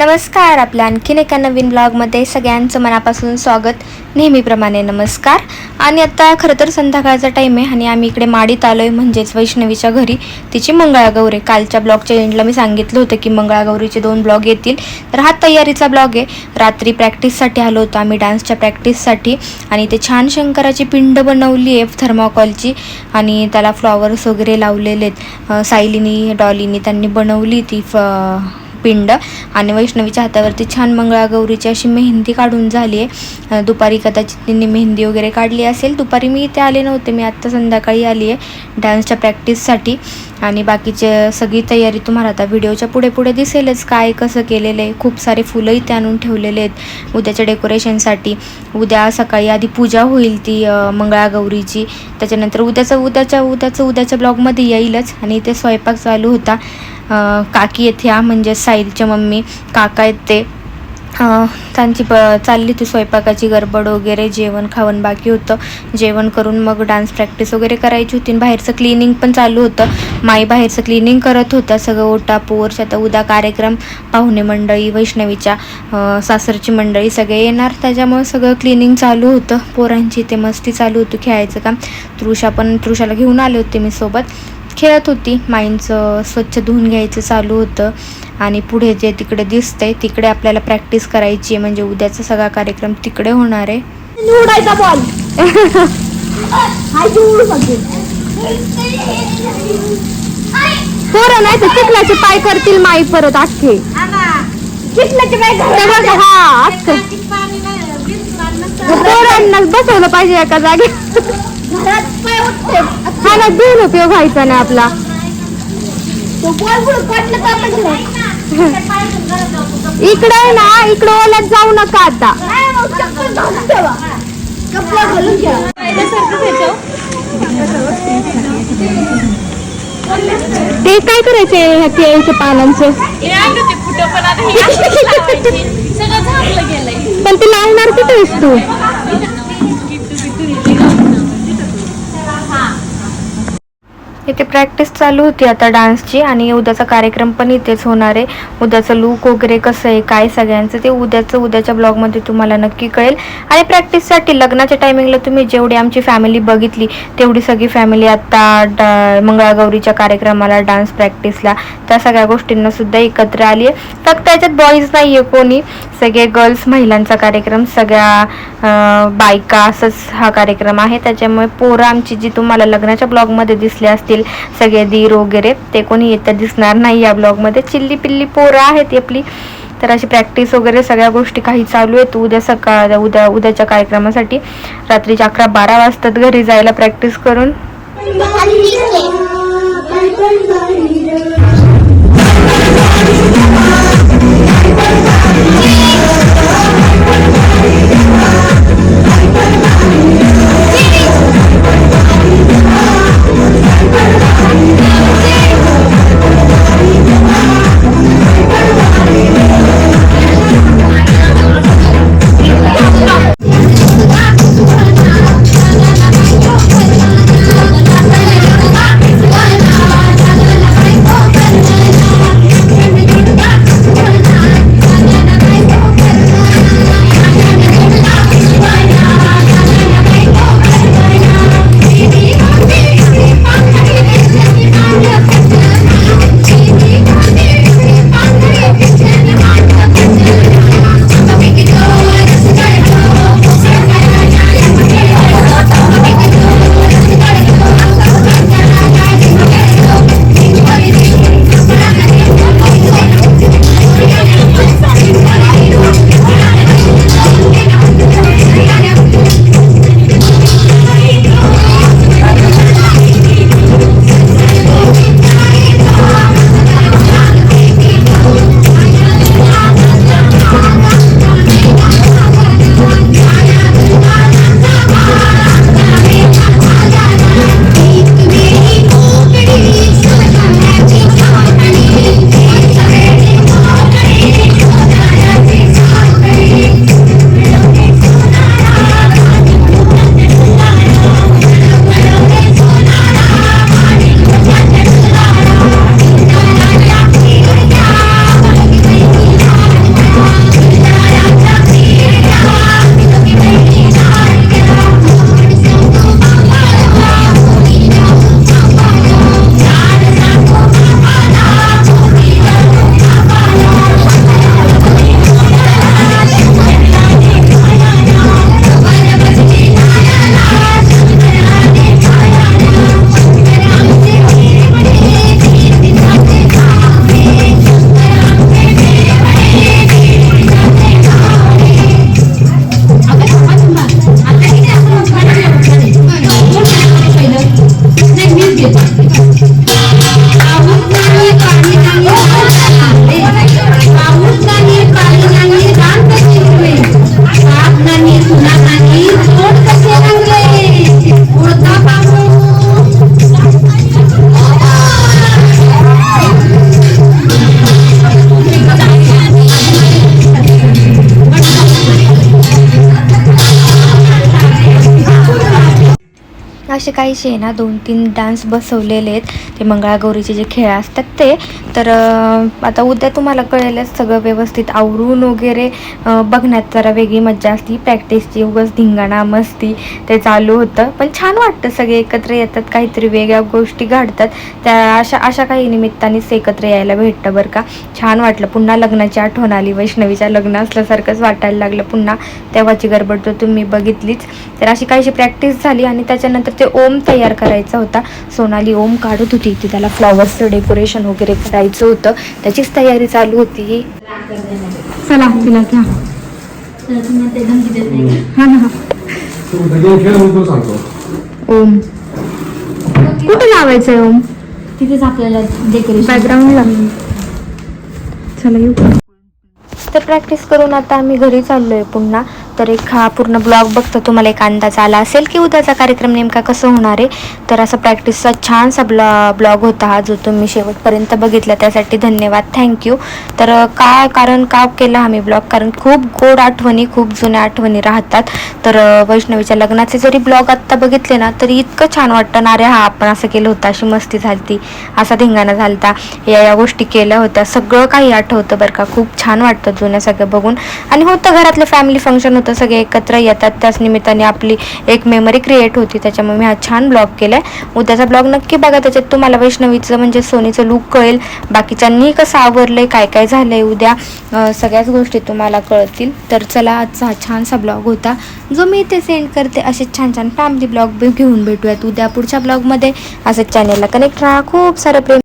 नमस्कार आपल्या आणखीन एका नवीन ब्लॉगमध्ये सगळ्यांचं मनापासून स्वागत. नेहमीप्रमाणे नमस्कार. आणि आता खरं तर संध्याकाळचा टाईम आहे आणि आम्ही इकडे माडीत आलो आहे म्हणजेच वैष्णवीच्या घरी. तिची मंगळागौर. आहे कालच्या ब्लॉगच्या एंडला मी सांगितलं होतं की मंगळागौरीचे दोन ब्लॉग येतील. तर हा तयारीचा ब्लॉग आहे. रात्री प्रॅक्टिससाठी आलो होतो आम्ही डान्सच्या प्रॅक्टिससाठी आणि ते छान शंकराची पिंड बनवली आहे थर्माकॉलची. आणि त्याला फ्लॉवर्स वगैरे लावलेले आहेत. सायलीनी डॉलीनी त्यांनी बनवली ती फ पिंड आणि वैष्णवीच्या हातावरती छान मंगळागौरीची अशी मेहंदी काढून झाली आहे दुपारी कदाचित तिने मेहंदी वगैरे काढली असेल. दुपारी मी इथे आले नव्हते. मी आत्ता संध्याकाळी आली आहे डान्सच्या प्रॅक्टिससाठी. आणि बाकीचे सगळी तयारी तुम्हाला आता व्हिडिओच्या पुढे पुढे दिसेलच. काय कसं केलेलं आहे? खूप सारे फुलं इथे आणून ठेवलेले आहेत. उद्याच्या डेकोरेशनसाठी. उद्या सकाळी आधी पूजा होईल ती मंगळागौरीची. त्याच्यानंतर उद्याचं उद्याच्या उद्याचं उद्याच्या ब्लॉगमध्ये येईलच. आणि इथे स्वयंपाक चालू होता. काकी येथे म्हणजे साईलच्या मम्मी काका येते त्यांची प चालली होती स्वयंपाकाची गडबड वगैरे जेवण खावण बाकी होतं. जेवण करून मग डान्स प्रॅक्टिस वगैरे करायची होती बाहेरचं क्लिनिंग पण चालू होतं. माई बाहेरचं क्लिनिंग करत होत्या सगळं ओटा पोर्च आता उद्या कार्यक्रम पाहुणे मंडळी वैष्णवीच्या सासरची मंडळी सगळे येणार. त्याच्यामुळे सगळं क्लिनिंग चालू होतं. पोरांची ते मस्ती चालू होती खेळायचं काम. तृषा पण तृषाला घेऊन आले होते मी सोबत. खेळत होती. माईंचं स्वच्छ धुवून घ्यायचं चालू होतं. आणि पुढे जे तिकडे दिसतंय तिकडे आपल्याला प्रॅक्टिस करायची आहे. म्हणजे उद्याचा सगळा कार्यक्रम तिकडे होणार आहे. उडायचा बॉल हाय उडू सगळे पोरं नाही तर चिखलाचे पाय करतील माई परत अख्खे. हा पोरांना बसवलं पाहिजे एका जागी. हा ना दोन उपयोग व्हायचा नाही आपला. इकडे ना इकडे ओल्यात जाऊ नका आता. ते काय करायचे ह्या केळीच्या पानांचं? पण ते लावणार कुठे तू? इथे प्रॅक्टिस चालू होती आता डान्सची आणि उद्याचा कार्यक्रम पण इथेच होणार आहे. उद्याचं लूक वगैरे कसं आहे काय सगळ्यांचं ते उद्याचं उद्याच्या ब्लॉगमध्ये तुम्हाला नक्की कळेल. आणि प्रॅक्टिससाठी लग्नाच्या टायमिंगला तुम्ही जेवढी आमची फॅमिली बघितली तेवढी सगळी फॅमिली आत्ता डा मंगळागौरीच्या कार्यक्रमाला डान्स प्रॅक्टिसला त्या सगळ्या गोष्टींना सुद्धा एकत्र आली आहे. फक्त याच्यात बॉईज नाही आहे कोणी. सगळे गर्ल्स महिलांचा कार्यक्रम सगळ्या बायका असंच हा कार्यक्रम आहे. त्याच्यामुळे पोरं आमची जी तुम्हाला लग्नाच्या ब्लॉगमध्ये दिसले असतील सगळे दीर वगैरे ते कोणी येतं दिसणार नाही या ब्लॉगमध्ये चिल्ली पिल्ली पोरं आहेत आपली. तर अशी प्रॅक्टिस वगैरे सगळ्या गोष्टी काही चालू आहेत. उद्या सकाळ उद्या उद्याच्या कार्यक्रमासाठी रात्रीच्या अकरा बारा वाजतात घरी जायला प्रॅक्टिस करून. असे काहीसे ना दोन तीन डान्स बसवलेले आहेत. ते मंगळागौरीचे जे खेळ असतात ते. तर आता उद्या तुम्हाला कळेलच सगळं व्यवस्थित. आवरून वगैरे बघण्यात जरा वेगळी मज्जा असती. प्रॅक्टिसची उगच धिंगाणा मस्ती ते चालू होतं. पण छान वाटतं सगळे एकत्र येतात. काहीतरी वेगळ्या गोष्टी घडतात. त्या अशा अशा काही निमित्तानेच एकत्र यायला भेटतं बरं का. छान वाटलं. पुन्हा लग्नाची आठवण आली. वैष्णवीच्या लग्न असल्यासारखंच वाटायला लागलं पुन्हा. तेव्हाची गडबड तर तुम्ही बघितलीच. तर अशी काहीशी प्रॅक्टिस झाली आणि त्याच्यानंतर ते ओम तयार करायचा होता. सोनाली ओम काढत होती. ती त्याला फ्लॉवर्सचं डेकोरेशन वगैरे करायचं होतं. त्याचीच तयारी चालू होती. चला तिला घ्या. हा ना ओम. कुठे लावायचंय ओम? तिथेच आपल्याला डेकोरेशन बॅकग्राऊंडला चला येऊ. तर प्रॅक्टिस करून आता आम्ही घरी चाललोय पुन्हा. तर एक हा पूर्ण ब्लॉग बघता. तुम्हाला एक अंदाज आला असेल की उद्याचा कार्यक्रम नेमका कसं होणार आहे? तर असा प्रॅक्टिसचा छानसा ब्लॉ ब्लॉग होता हा जो तुम्ही शेवटपर्यंत बघितला. त्यासाठी धन्यवाद. थँक्यू तर का कारण का केला आम्ही ब्लॉग? कारण खूप गोड आठवणी खूप जुन्या आठवणी राहतात. तर वैष्णवीच्या लग्नाचे जरी ब्लॉग आत्ता बघितले ना तरी इतकं छान वाटतं ना अरे हा आपण असं केलं होतं अशी मस्ती झालती असा धिंगाणा झालता. या या गोष्टी केल्या होत्या. सगळं काही आठवतं बरं का. खूप छान वाटतं जुन्या सगळं बघून. आणि होतं घरातलं फॅमिली फंक्शन होतं सगळे एकत्र येतात. त्याच निमित्ताने आपली एक मेमरी क्रिएट होती. त्याच्यामुळे मी हा छान ब्लॉग केला आहे उद्याचा ब्लॉग नक्की बघा. त्याच्यात तुम्हाला वैष्णवीचं म्हणजे सोनीचं लुक कळेल. बाकीच्यांनी कसं आवरलंय काय काय झालंय उद्या सगळ्याच गोष्टी तुम्हाला कळतील. तर चला आजचा हा छानसा ब्लॉग होता. जो मी इथे सेंड करते असे छान छान फॅमिली ब्लॉग घेऊन भेटूयात उद्या पुढच्या ब्लॉगमध्ये असंच चॅनलला कनेक्ट राहा. खूप सारं प्रेम.